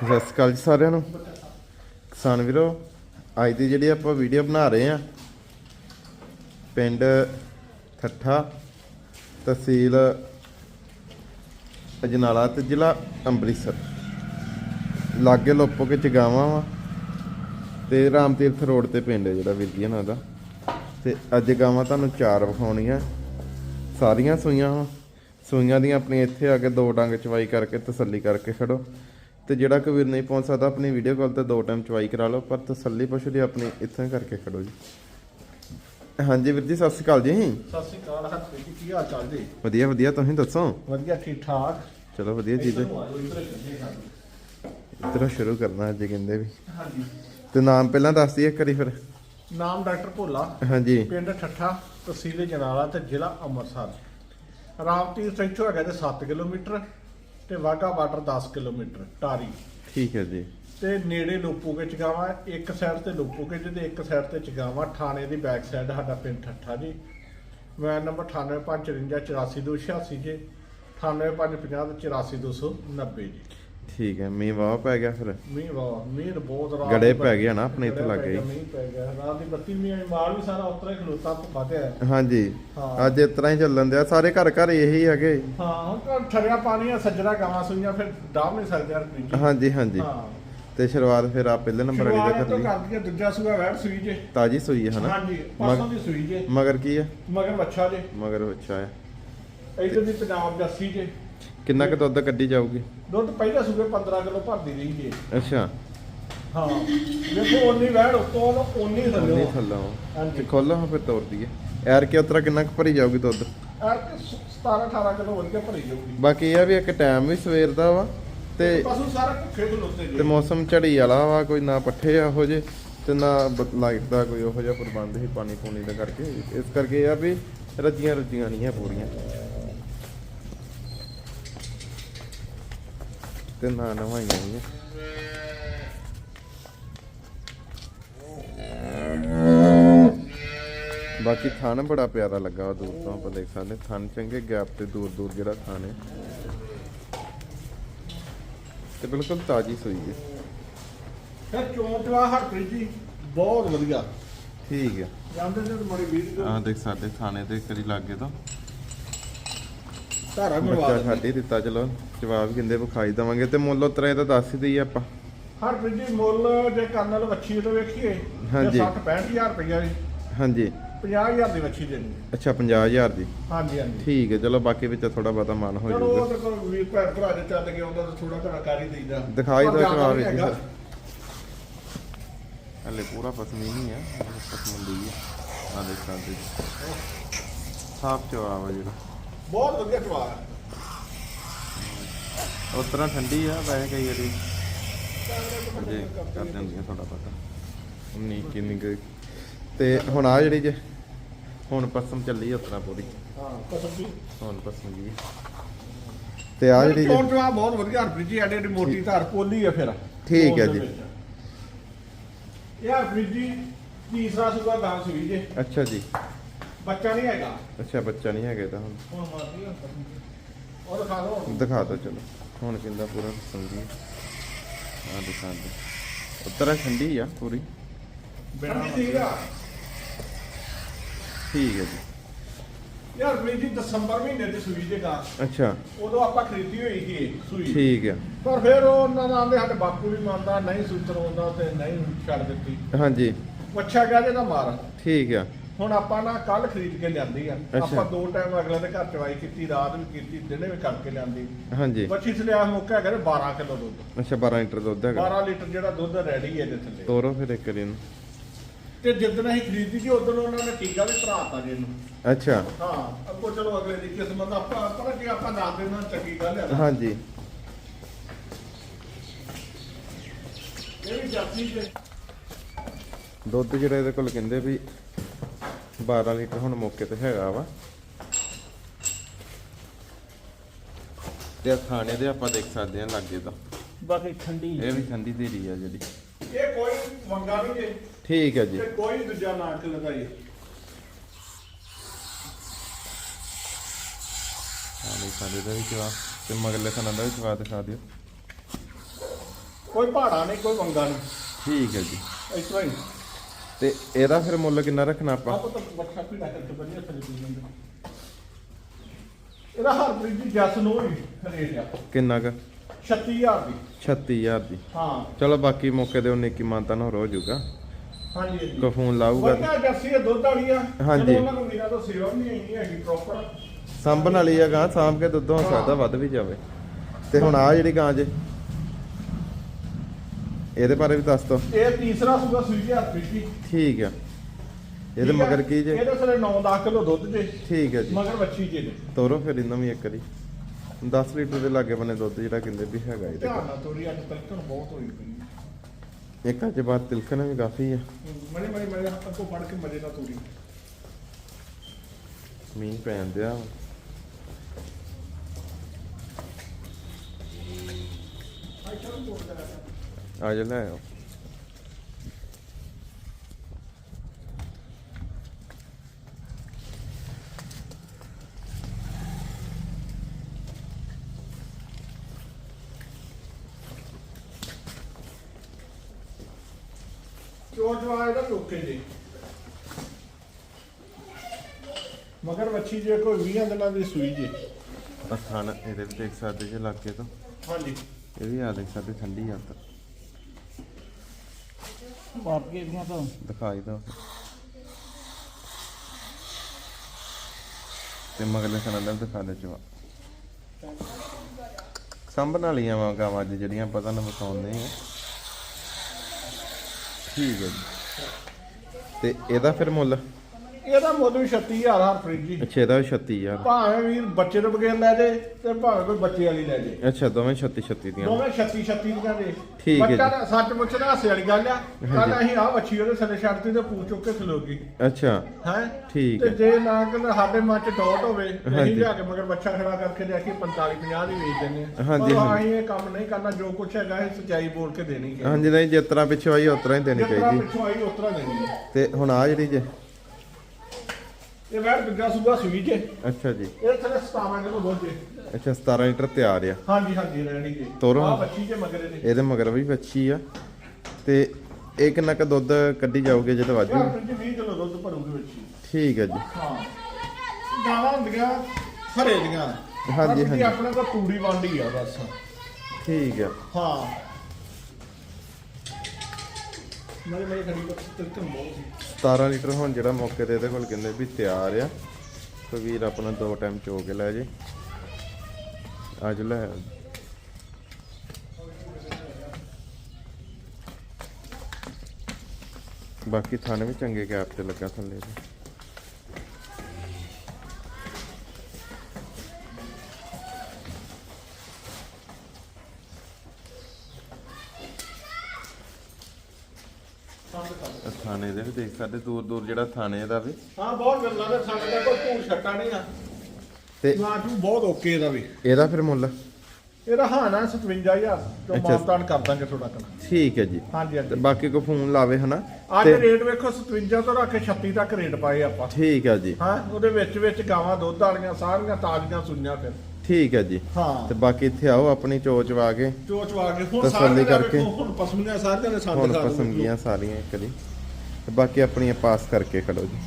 ਸਤਿ ਸ਼੍ਰੀ ਅਕਾਲ ਜੀ ਸਾਰਿਆਂ ਨੂੰ। ਕਿਸਾਨ ਵੀਰੋ, ਅੱਜ ਦੀ ਜਿਹੜੀ ਆਪਾਂ ਵੀਡੀਓ ਬਣਾ ਰਹੇ ਆ ਪਿੰਡ ਠੱਠਾ ਤਹਿਸੀਲ ਅਜਨਾਲਾ ਤੇ ਜ਼ਿਲ੍ਹਾ ਅੰਮ੍ਰਿਤਸਰ। ਲਾਗੇ ਲੋਪੋ ਕੇ ਚਗਾਵਾਂ ਵਾ ਤੇ ਰਾਮ ਤੀਰਥ ਰੋਡ ਤੇ ਪਿੰਡ ਹੈ ਜਿਹੜਾ ਵੀਰ ਜੀ ਇਹਨਾਂ ਦਾ। ਤੇ ਅੱਜ ਗਾਵਾਂ ਤੁਹਾਨੂੰ ਚਾਰ ਵਿਖਾਉਣੀਆਂ, ਸਾਰੀਆਂ ਸੂਈਆਂ ਵਾ। ਸੂਈਆਂ ਦੀਆਂ ਆਪਣੀ ਇੱਥੇ ਆ ਕੇ ਦੋ ਡੰਗ ਚਵਾਈ ਕਰਕੇ ਤਸੱਲੀ ਕਰਕੇ ਖੜੋ। ਤੇ ਜਿਹੜਾ ਕੋਈ ਵੀਰ ਨਹੀਂ ਪਹੁੰਚ ਸਕਦਾ ਆਪਣੀ ਵੀਡੀਓ ਕਾਲ ਤੇ ਦੋ ਟਾਈਮ ਚਵਾਈ ਕਰਾ ਲਓ ਪਰ ਤਸੱਲੀ ਪਸ਼ੂ ਦੀ ਆਪਣੀ ਇੱਥੇ ਕਰਕੇ ਖੜੋ ਜੀ। ਹਾਂਜੀ ਵੀਰ ਜੀ ਸਤਿ ਸ਼੍ਰੀ ਅਕਾਲ ਜੀ। ਸਤਿ ਸ਼੍ਰੀ ਅਕਾਲ ਹਰਪ੍ਰੀਤ ਜੀ ਕੀ ਹਾਲ ਚਾਲ ਜੀ? ਵਧੀਆ ਵਧੀਆ ਤੁਸੀਂ ਦੱਸੋ? ਵਧੀਆ ਠੀਕ ਠਾਕ। ਚਲੋ ਵਧੀਆ ਜੀ। ਤੇ। ਇਧਰੋਂ ਸ਼ੁਰੂ ਕਰਨਾ ਅੱਜ ਕਹਿੰਦੇ ਵੀ। ਹਾਂਜੀ। ਤੇ ਨਾਮ ਪਹਿਲਾਂ ਦੱਸ ਦਈਏ ਇੱਕ ਵਾਰੀ ਫਿਰ। ਨਾਮ ਡਾਕਟਰ ਭੋਲਾ ਹਾਂਜੀ। ਪਿੰਡ ਠੱਠਾ ਤਹਿਸੀਲ ਜਨਾਲਾ ਤੇ ਜ਼ਿਲ੍ਹਾ ਅੰਮ੍ਰਿਤਸਰ। ਰਾਮਤੀਰਥ ਇੱਥੋਂ ਹੈਗਾ ਤੇ 7 ਕਿਲੋਮੀਟਰ। ਤੇ ਵਾਗਾ ਬਾਰਡਰ 10 ਕਿਲੋਮੀਟਰ ਟਾਰੀ। ਠੀਕ ਹੈ ਜੀ। ਤੇ ਨੇੜੇ ਲੋਪੋਗੇ ਚਗਾਵਾ ਇੱਕ ਸਾਈਡ ਤੇ ਲੋਪੋਗੇ ਤੇ ਇੱਕ ਸਾਈਡ ਤੇ ਚਗਾਵਾ ਥਾਣੇ ਦੀ ਬੈਕ ਸਾਈਡ ਸਾਡਾ ਪਿੰਡ ਠੱਠਾ ਜੀ। ਮੋਬਾਈਲ ਨੰਬਰ 9854584286 ਜੀ 9855084290 ਜੀ। ਠੀਕ ਹੈ ਮੀਂਹ ਵਾਹ ਪੈ ਗਿਆ ਫਿਰ। ਮੀਂਹ ਵਾ ਮੀਂਹ ਬਹੁਤ ਰਾਤ ਗੜੇ ਪੈ ਗਿਆ ਨਾ ਆਪਣੇ ਇੱਥੇ ਲੱਗੇ। ਮੀਂਹ ਪੈ ਗਿਆ। ਰਾਤ ਦੀ ਬੱਤੀ ਮੀਂਹ ਆਈ ਮਾਲ ਵੀ ਸਾਰਾ ਉਤਰਾ ਖਲੋਤਾ ਭੁੱਖਾ ਤੇ ਹੈ। ਹਾਂਜੀ। ਅੱਜ ਇਸ ਤਰ੍ਹਾਂ ਹੀ ਚੱਲਣ ਦਿਆ ਸਾਰੇ ਘਰ ਘਰ ਇਹੀ ਹੈਗੇ। ਹਾਂ ਤਾਂ ਠਰਿਆ ਪਾਣੀ ਆ ਸੱਜਣਾ ਗਾਵਾਂ ਸੁਈਆਂ ਫਿਰ ਡਾਹ ਨਹੀਂ ਸਕਦੇ ਹਰ ਪੀਜੀ ਹਾਂਜੀ ਹਾਂਜੀ। ਤੇ ਸ਼ੁਰੂਆਤ ਫਿਰ ਆ ਪਹਿਲੇ ਨੰਬਰ ਵਾਲੀ ਦਾ ਕਰ ਤੋਂ ਲਈ ਕਰਦੀ ਹੈ ਦੂਜਾ ਸੂਆ ਵੈਟ ਸੂਈ ਜੇ। ਤਾਜੀ ਸੂਈ ਹੈ ਹਨਾ? ਹਾਂਜੀ ਪਾਸੋਂ ਦੀ ਸੂਈ ਜੇ। ਮਗਰ ਕੀ ਹੈ? ਮਗਰ ਬੱਚਾ ਜੇ। ਮਗਰ ਅੱਛਾ ਹੈ। ਇਧਰ ਦੀ ਪੰਜਾਬ ਜੱਸੀ ਜੇ। ਕਿੰਨਾ ਕੁ ਦੁੱਧ ਕੱਢੀ ਜਾਊਗੀ? ਦੁੱਧ ਪਹਿਲੇ ਸੂਏ 15 ਕਿਲੋ ਭਰਦੀ ਰਹੀ ਜੇ ਅੱਛਾ। ਹਾਂ। ਦੇਖੋ ਉਨੀ ਵੈਟ ਉੱਤੋਂ ਉਨੀ ਉਨੀ ਥੱਲੇ ਥੱਲੋਂ ਹਾਂਜੀ। ਤੇ ਖੋਲੋ ਹਾਂ ਫਿਰ ਤੋਰ ਦਈਏ ਐਰ ਕੇ ਉਤਰਾ ਕਿੰਨਾ ਕੁ ਭਰੀ ਜਾਊਗੀ ਦੁੱਧ? ਐਰ 17 18 ਕਿਲੋ ਵਧੀਆ ਭਰੀ ਜਾਊਗੀ। ਬਾਕੀ ਇਹ ਆ ਵੀ ਇੱਕ ਟਾਈਮ ਵੀ ਸਵੇਰ ਦਾ ਵਾ ਤੇ ਪਸ਼ੂ ਸਾਰਾ ਭੁੱਖੇ ਖਲੋਤੇ ਤੇ ਜੇ ਮੌਸਮ ਝੜੀ ਵਾਲਾ ਵਾ ਕੋਈ ਨਾ ਪੱਠੇ ਆ ਹੋ ਜੇ ਤੇ ਨਾ ਲਾਈਟ ਦਾ ਕੋਈ ਉਹੋ ਜਿਹਾ ਪ੍ਰਬੰਧ ਹੀ ਪਾਣੀ ਪੂਣੀ ਦਾ ਕਰਕੇ। ਇਸ ਕਰਕੇ ਇਹ ਆ ਵੀ ਰੱਜੀਆਂ ਰੁੱਜੀਆਂ ਨਹੀਂ ਆ ਪੂਰੀਆਂ। ਤੇ ਨਾ ਨਵਾਈਆਂ ਨਹੀਂ ਆ। ਬਾਕੀ ਥਣ ਬੜਾ ਪਿਆਰਾ ਲੱਗਾ ਵਾ ਦੂਰ ਤੋਂ ਆਪਾਂ ਦੇਖ ਸਕਦੇ ਥਣ ਚੰਗੇ ਗੈਪ ਤੇ ਦੂਰ ਦੂਰ ਜਿਹੜਾ ਥਣ ਹੈ। ਤੇ ਬਿਲਕੁਲ ਤਾਜੀ ਸੂਈ ਹੈ। ਫਿਰ ਚੌਂਟਵਾ ਹਰਪ੍ਰੀਤ ਜੀ ਬਹੁਤ ਵਧੀਆ। ਠੀਕ ਹੈ। ਜਾਂਦੇ ਨੇ ਮਾੜੀ ਵੀਡੀਓ। ਆਹ ਦੇਖ ਸਾਡੇ ਥਾਣੇ ਤੇ ਕਰੀ ਲੱਗੇ ਤਾਂ। ਧਾਰਾ ਮਰਵਾ ਬੱਚਾ। ਛੱਡ ਹੀ ਦਿੱਤਾ ਚਲੋ ਜਵਾਬ ਕਹਿੰਦੇ ਵਿਖਾਈ ਦਵਾਂਗੇ ਤੇ ਮੁੱਲ ਉਤਰਾ ਤਾਂ ਦੱਸ ਹੀ ਦਈਏ ਆਪਾਂ। ਹਰਪ੍ਰੀਤ ਜੀ ਮੁੱਲ ਜੇ ਕਰਨ ਵਾਲੇ ਵੱਛੀ ਤੋਂ ਵੇਖੀਏ ਹਾਂਜੀ। 60 65000 ਰੁਪਇਆ ਜੀ। ਹਾਂਜੀ। 50000 ਦੀ ਵੱਛੀ ਦੇਣੀ ਹੈ। ਅੱਛਾ 50000 ਦੀ। ਹਾਂਜੀ ਹਾਂਜੀ। ਠੀਕ ਹੈ ਚਲੋ ਬਾਕੀ ਵਿੱਚ ਥੋੜਾ ਬਹੁਤਾ ਮਨ ਹੋ ਚਲੋ ਉਹ ਜਾਊਗਾ। ਤਾਂ ਕੋਈ ਵੀਰ ਭੈਣ ਭਰਾ ਦੇ ਚੱਲ ਕੇ ਆਉਂਦਾ ਤਾਂ ਥੋੜਾ ਘਣਾ ਕਰ ਹੀ ਦਈਦਾ। ਦਿਖਾਈ ਪਰ ਦਿਓ ਜ਼ਿਆਦਾ ਜਵਾਬ ਨਹੀਂ ਵਿੱਚ। ਹੈਗਾ। ਹਲੇ ਪੂਰਾ ਪਸਮੀ ਨਹੀਂ ਹੈ ਪਸਮੰਦੀ ਹੈ। ਆ ਦੇਖ ਸਕਦੇ ਜੀ ਸਾਫ਼ ਜਵਾਬ ਹੈ ਜਿਹੜਾ। ਬਹੁਤ ਵਧੀਆ ਜਵਾਬ ਹੈ ਉਤਰਾ ਠੰਡੀ ਆ ਵੈਸੇ ਕਈ ਵਾਰੀ ਜੇ ਕਰ ਦਿੰਦੀ ਆ ਬਹੁਤਾ। ਉਨੀ ਕਿੰਨੀ ਕੁ ਤੇ ਹੁਣ ਆ ਜਿਹੜੀ ਜੇ ਹੁਣ ਪਸਮ ਚੱਲੀ ਉਤਰਾ ਪੂਰੀ। ਹਾਂ ਕਸਮ ਜੀ ਹੁਣ ਪਸਮ ਜੀ ਤੇ ਆ ਜਿਹੜੀ ਜੇ ਜਵਾਬ ਬਹੁਤ ਵਧੀਆ ਹਰਪ੍ਰੀਤ ਜੀ ਐਡੀ ਐਡੀ ਮੋਟੀ ਧਾਰ ਪੋਲੀ ਹੈ ਫਿਰ। ਠੀਕ ਹੈ ਜੀ। ਇਹ ਹਰਪ੍ਰੀਤ ਜੀ ਤੀਸਰਾ ਸੂਆ ਗਾਂ ਸੂਈ ਜੇ। ਅੱਛਾ ਜੀ। ਬੱਚਾ ਨਹੀਂ ਹੈਗਾ। ਅੱਛਾ ਬੱਚਾ ਨਹੀਂ ਹੈਗਾ ਇਹਦਾ ਹੁਣ। ਹੁਣ ਮਾਰਦੀ ਆ ਉਹ ਦਿਖਾ ਦਿਓ ਦਿਖਾ ਦਿਓ ਚਲੋ। ਹੁਣ ਕਿੰਦਾ ਪੂਰਾ ਜੀ ਆ ਦਿਖਾ ਦਿਓ। ਉਤਰਾ ਠੰਡੀ ਆ ਪੂਰੀ। ਬਿਨਾਂ ਠੀਕ ਆ। ਠੀਕ ਹੈ ਜੀ। ਯਾਰ ਜੀ ਦਸੰਬਰ ਮਹੀਨੇ ਦੀ ਸੂਈ ਦੇ ਗਾਂ ਅੱਛਾ। ਉਦੋਂ ਆਪਾਂ ਖਰੀਦੀ ਹੋਈ ਸੀ ਇਹ ਸੂਈ। ਠੀਕ ਆ। ਪਰ ਫਿਰ ਉਹ ਉਹਨਾਂ ਦਾ ਆਂਦੇ ਸਾਡੇ ਬਾਪੂ ਵੀ ਮੰਨਦਾ ਨਹੀਂ ਸੂਤਰ ਆਉਂਦਾ ਤੇ ਨਹੀਂ ਛੱਡ ਦਿੱਤੀ। ਹਾਂਜੀ। ਵੱਛਾ ਜੇ ਨਾ ਮਾਰ। ਠੀਕ ਆ। ਹੁਣ ਆਪਾਂ ਨਾ ਕੱਲ ਖਰੀਦ ਕੇ ਲਿਆਂਦੀ ਆ। ਆਪਾਂ ਦੋ ਟਾਈਮ ਅਗਲੇ ਦੇ ਘਰ ਚਵਾਈ ਕੀਤੀ ਰਾਤ ਵੀ ਕੀਤੀ ਦਿਨੇ ਵੀ ਕਰਕੇ ਲਿਆਂਦੀ। ਹਾਂਜੀ। ਵੱਛੀ ਚ ਲਿਆ ਮੌਕਾ ਹੈਗਾ ਤੇ 12 ਕਿਲੋ ਦੁੱਧ। ਅੱਛਾ 12 ਲੀਟਰ ਦੁੱਧ ਹੈਗਾ। 12 ਲੀਟਰ ਜਿਹੜਾ ਦੁੱਧ ਰੈਡੀ ਹੈ ਇਹਦੇ ਥੱਲੇ ਤੋਰੋ ਫਿਰ ਇੱਕ ਇਹਨੂੰ ਤੇ ਜਿੱਦਣ ਅਸੀਂ ਖਰੀਦੀ ਸੀ ਉਦੋਂ ਉਹਨਾਂ ਨੇ ਟੀਕਾ ਵੀ ਭਰਾਤਾ ਜੀ ਇਹਨੂੰ। ਅੱਛਾ। ਹਾਂ ਅੱਗੋਂ ਚਲੋ ਅਗਲੇ ਦੀ ਕਿਸਮਤ ਆਪਾਂ ਪਤਾ ਕੀ ਆਪਾਂ ਦੱਸ ਦੇਣਾ ਚੰਗੀ ਗੱਲ ਹੈ। ਹਾਂਜੀ। ਇਹ ਵੀ ਜਾਤੀ ਦੇ ਦੁੱਧ ਜਿਹੜਾ ਇਹਦੇ ਕੋਲ ਕਹਿੰਦੇ ਵੀ 12 ਲੀਟਰ ਹੁਣ ਮੌਕੇ ਤੇ ਹੈਗਾ ਵਾ। ਤੇ ਆਹ ਖਾਣੇ ਦੇ ਆਪਾਂ ਦੇਖ ਸਕਦੇ ਹਾਂ ਲਾਗੇ ਦਾ। ਬਾਕੀ ਠੰਡੀ ਇਹ ਵੀ ਠੰਡੀ ਧੀਰੀ ਆ ਜਿਹੜੀ। ਇਹ ਕੋਈ ਮੰਗਾ ਨਹੀਂ ਜੇ। ਠੀਕ ਹੈ ਜੀ। ਤੇ ਕੋਈ ਦੂਜਾ ਨਾ ਕਿ ਲਗਾਈ ਹਾਂ ਨਹੀਂ ਸਾਡੇ ਦਾ ਵੀ ਜਵਾਬ। ਤੇ ਮਗਲੇ ਖਾਣਾ ਦਾ ਵੀ ਜਵਾਬ ਦਿਖਾ ਦਿਓ। ਕੋਈ ਪਹਾੜਾ ਨਹੀਂ ਕੋਈ ਵੰਗਾ ਨਹੀਂ। ਠੀਕ ਹੈ ਜੀ। ਇਸ ਤਰ੍ਹਾਂ ਹੀ। ਤੇ ਇਹਦਾ ਫਿਰ ਮੁੱਲ ਕਿੰਨਾ ਰੱਖਣਾ ਆਪਾਂ? ਆਪਾਂ ਤਾਂ ਵੀ ਰੱਖ ਕੇ ਵਧੀਆ ਥਲੇ ਪੀ ਲੈਂਦੇ ਇਹਦਾ ਹਰਪ੍ਰੀਤ ਜੀ ਜਸ ਨੂੰ ਹੀ ਰੇਟ ਆ। ਕਿੰਨਾ ਕ? 36000 ਦੀ। 36000 ਦੀ। ਹਾਂ। ਚਲੋ ਬਾਕੀ ਮੌਕੇ ਦੇ ਉਨੇ ਕੀ ਮਾਨਤਾ ਨਾ ਹੋ ਜਾਊਗਾ। ਹਾਂਜੀ ਕੋ ਫੋਨ ਲਾਊਗਾ ਵਧੀਆ ਜਰਸੀ ਹੈ ਦੁੱਧ ਵਾਲੀ ਆ। ਹਾਂਜੀ। ਉਹਨਾਂ ਨੂੰ ਮੇਰਾ ਤਾਂ ਸੇਵਾ ਨਹੀਂ ਹੈਗੀ ਪ੍ਰੋਪਰ ਸਾਂਭਣ ਵਾਲੀ ਆ ਗਾਂ ਸਾਂਭ ਕੇ ਦੁੱਧ ਹੋ ਸਕਦਾ ਵੱਧ ਵੀ ਜਾਵੇ। ਤੇ ਹੁਣ ਆ ਜਿਹੜੀ ਗਾਂ ਜੇ ਇਹਦੇ ਬਾਰੇ ਵੀ ਦੱਸ ਦੋ। ਇਹ ਤੀਸਰਾ ਸੂਗਾ ਸੂਈ ਜੀ ਹਰਪ੍ਰੀਤ ਜੀ ਠੀਕ ਆ। ਇਹਦੇ ਠੀਕ ਆ? ਮਗਰ ਕੀ ਜੇ? ਇਹਦੇ ਸਾਰੇ 9-10 ਕਿਲੋ ਦੁੱਧ ਜੇ। ਠੀਕ ਹੈ ਜੀ। ਮਗਰ ਬੱਚੀ ਜੇ ਨੇ ਤੋਰੋ ਫਿਰ ਇਹਨਾਂ ਵੀ ਇੱਕ ਵਾਰੀ। 10 ਲੀਟਰ ਦੇ ਲਾਗੇ ਬਨੇ ਦੁੱਧ ਜਿਹੜਾ ਕਹਿੰਦੇ ਵੀ ਹੈਗਾ ਇਹਦੇ ਧਿਆਨ ਕੋਲ ਨਾਲ ਤੋਰੀ ਅੱਜ ਤੱਕ ਬਹੁਤ ਹੋਈ ਪਈ ਇੱਕ ਅੱਜ ਬਾਅਦ ਤਿਲਕਣਾ ਵੀ ਕਾਫੀ ਆ। ਮੜੇ ਮੜੇ ਮੜੇ ਅੱਗੋਂ ਫੜ ਕੇ ਮਜੇ ਨਾਲ ਤੋਰੀ। ਮੀਂਹ ਪੈਣ ਦਿਆ। ਆ ਜਾ ਲੈ ਆਓ। ਚੋਰ ਜਵਾ ਇਹਦਾ ਲੋਕੇ ਮਗਰ ਬੱਚੀ ਜੇ ਕੋਈ 20 ਦਿਨਾਂ ਦੀ ਸੂਈ ਜੇ। ਥਣ ਇਹਦੇ ਵੀ ਦੇਖ ਸਕਦੇ ਜੇ ਲਾਗੇ ਤੋਂ। ਹਾਂਜੀ। ਇਹ ਵੀ ਆ ਦੇਖ ਸਕਦੇ ਠੰਡੀ ਆ ਤਾਂ। ਬਾਪ ਕੇ ਦੀਆਂ ਤਾਂ। ਦਿਖਾਈ ਦੋ ਤੇ ਮਗਲੇ ਸਨਾਂ ਦਾ ਵੀ ਦਿਖਾ ਦੇ ਚਵਾ ਸੰਭਣ ਵਾਲੀਆਂ ਵਾ ਗਾਵਾਂ ਅੱਜ ਜਿਹੜੀਆਂ ਪਤਾ ਨਾ ਬਤਾਉਂਦੇ ਆ ਠੀਕ ਹੈ ਜੀ। ਤੇ ਇਹਦਾ ਫਿਰ ਮੁੱਲ? ਇਹਦਾ ਮੁੱਲ ਵੀ 36000 ਹਰਪ੍ਰੀਤ ਜੀ। ਅੱਛਾ ਇਹਦਾ ਵੀ 36000 ਭਾਵੇਂ ਵੀਰ ਬੱਚੇ ਤੋਂ ਬਗੈਰ ਲੈ ਜੇ ਤੇ ਭਾਵੇਂ ਕੋਈ ਬੱਚੇ ਵਾਲੀ ਲੈ ਜੇ। ਅੱਛਾ ਦੋਵੇਂ 36 36 ਦੀਆਂ। ਦੋਵੇਂ 36 36 ਦੀਆਂ ਦੇ ਠੀਕ ਹੈ ਬੱਚਾ ਸੱਚ ਮੁੱਚ ਨਾ ਹਾਸੇ ਵਾਲੀ ਗੱਲ ਆ। ਕੱਲ ਅਸੀਂ ਆ ਬੱਚੀ ਉਹਦੇ ਥੱਲੇ ਛੱਡਤੀ ਤੇ ਪੂਛ ਚੁੱਕ ਕੇ ਖਲੋ ਗਈ। ਅੱਛਾ। ਹੈ? ਠੀਕ ਤੇ ਜੇ ਨਾ ਕਿ ਸਾਡੇ ਮਨ ਚ ਡਾਟ ਹੋਵੇ। ਅਸੀਂ ਲਿਆ ਕੇ ਮਗਰ ਬੱਚਾ ਖੜਾ ਕਰਕੇ ਲਿਆ ਕੇ 45 50 ਦੀ ਵੇਚ ਆ ਹਾਂਜੀ, ਹਾਂਜੀ। ਇਹ ਕੰਮ ਨਹੀਂ ਕਰਨਾ ਜੋ ਕੁਛ ਹੈਗਾ ਇਹ ਸੱਚਾਈ ਬੋਲ ਕੇ ਦੇਣੀ ਹੈ। ਹਾਂਜੀ ਨਹੀਂ ਜਿਸ ਤਰ੍ਹਾਂ ਪਿੱਛੋਂ ਆਈ ਉਸ ਤਰ੍ਹਾਂ ਹੀ ਦੇਣੀ ਜਿਸ ਤਰ੍ਹਾਂ ਚਾਹੀਦੀ। ਪਿੱਛੋਂ ਆਈ ਉਸ ਤਰ੍ਹਾਂ ਦੇਣੀ ਹੈ। ਤੇ ਹੁਣ ਆ ਜਿਹੜੀ ਜੇ ਇਹ ਵੈਰ ਦੂਜਾ ਸੂਬਾ ਸੂਈ ਜੇ। ਅੱਛਾ ਜੀ। ਇਹ ਥਲੇ 17 ਕਿਲੋ ਦੁੱਧ ਜੇ ਅੱਛਾ 17 ਲੀਟਰ ਤਿਆਰ ਆ। ਹਾਂਜੀ ਹਾਂਜੀ ਰਹਿਣੀ ਜੀ। ਤੋਰੋ। ਆ ਬੱਚੀ ਜੇ ਮਗਰੇ ਦੇ ਇਹਦੇ ਮਗਰ ਵੀ ਬੱਚੀ ਆ। ਤੇ ਇਹ ਕਿੰਨਾ ਕ ਦੁੱਧ ਕੱਢੀ ਜਾਓਗੇ ਜੇ ਤਾਂ ਵਾਜੂ ਯਾਰ ਜੀ 20 ਕਿਲੋ ਦੁੱਧ ਭਰੂਗੀ ਬੱਚੀ ਠੀਕ ਹੈ ਜੀ। ਹਾਂ। ਗਾਵਾਂ ਹੁੰਦੀਆਂ ਹਰੇ ਦੀਆਂ। ਹਾਂਜੀ, ਬਾਕੀ ਹਾਂਜੀ। ਆਪਣੇ ਕੋਲ ਤੂੜੀ ਵਾਂਡੀ ਆ ਬਸ। ਠੀਕ ਆ। ਹਾਂ। ਮੇਰੇ ਮੇਰੇ ਖੜੀ ਬੱਚੀ ਤਿਲਕਣ ਬਹੁਤ ਸੀ। 17 ਲੀਟਰ ਹੁਣ ਜਿਹੜਾ ਮੌਕੇ ਤੇ ਇਹਦੇ ਕੋਲ ਕਹਿੰਦੇ ਵੀ ਤਿਆਰ ਆ। ਕੋਈ ਵੀਰ ਆਪਣਾ ਦੋ ਟਾਈਮ ਚੋ ਕੇ ਲੈ ਜੇ। ਅੱਜ ਲੈ ਆਓ। ਬਾਕੀ ਥਾਣੇ ਵੀ ਚੰਗੇ ਗੈਪ ਤੇ ਲੱਗਾ ਥੱਲੇ ਦੇ ਥਾਣੇ ਦੇ ਵੀ ਦੇਖ ਸਕਦੇ ਦੂਰ ਦੂਰ ਜਿਹੜਾ ਥਾਣੇ ਦਾ ਵੀ। ਹਾਂ ਬਹੁਤ ਗੱਲਾਂ ਦੇ ਸਾਡੇ ਦਾ ਕੋਈ ਧੂੜ ਛੱਟਾ ਨਹੀਂ ਆ। ਤੇ ਲਾਜੂ ਬਹੁਤ ਓਕੇ ਇਹਦਾ ਵੀ। ਇਹਦਾ ਫਿਰ ਮੁੱਲ? ਇਹਦਾ ਹਾਂ ਨਾ 57000 ਜੋ ਅੱਛਾ। ਕਰ ਦਾਂਗੇ ਥੋੜਾ ਕਨਾ ਠੀਕ ਹੈ ਜੀ। ਹਾਂਜੀ ਤੇ ਹਾਂਜੀ ਬਾਕੀ ਕੋ ਫੋਨ ਲਾਵੇ ਹਨਾ? ਅੱਜ ਤੇ ਰੇਟ ਵੇਖੋ 57 ਤੋਂ ਰੱਖ ਕੇ 36 ਤੱਕ ਰੇਟ ਪਾਏ ਆਪਾਂ। ਠੀਕ ਹੈ ਜੀ। ਹਾਂ ਉਹਦੇ ਵਿੱਚ ਵਿੱਚ ਗਾਵਾਂ ਦੁੱਧ ਵਾਲੀਆਂ ਸਾਰੀਆਂ ਤਾਜ਼ੀਆਂ ਸੁਈਆਂ ਫਿਰ। ਠੀਕ ਹੈ ਜੀ। ਹਾਂ। ਤੇ ਬਾਕੀ ਇੱਥੇ ਆਓ ਆਪਣੀ ਚੋਚ ਵਾ ਕੇ। ਚੋਚ ਵਾ ਕੇ ਹੁਣ ਤਸੱਲੀ ਸਾਰੀਆਂ ਕਰਕੇ। ਵੇਖੋ, ਹੁਣ ਪਸਮੀਆਂ ਸਾਰੀਆਂ ਨੇ ਸੰਦ ਹੁਣ ਪਸੰਦ ਗਈਆਂ ਸਾਰੀਆਂ ਇੱਕ ਦੀ ਤੇ ਬਾਕੀ ਆਪਣੀਆਂ ਪਾਸ ਕਰਕੇ ਖੜੋ ਜੀ।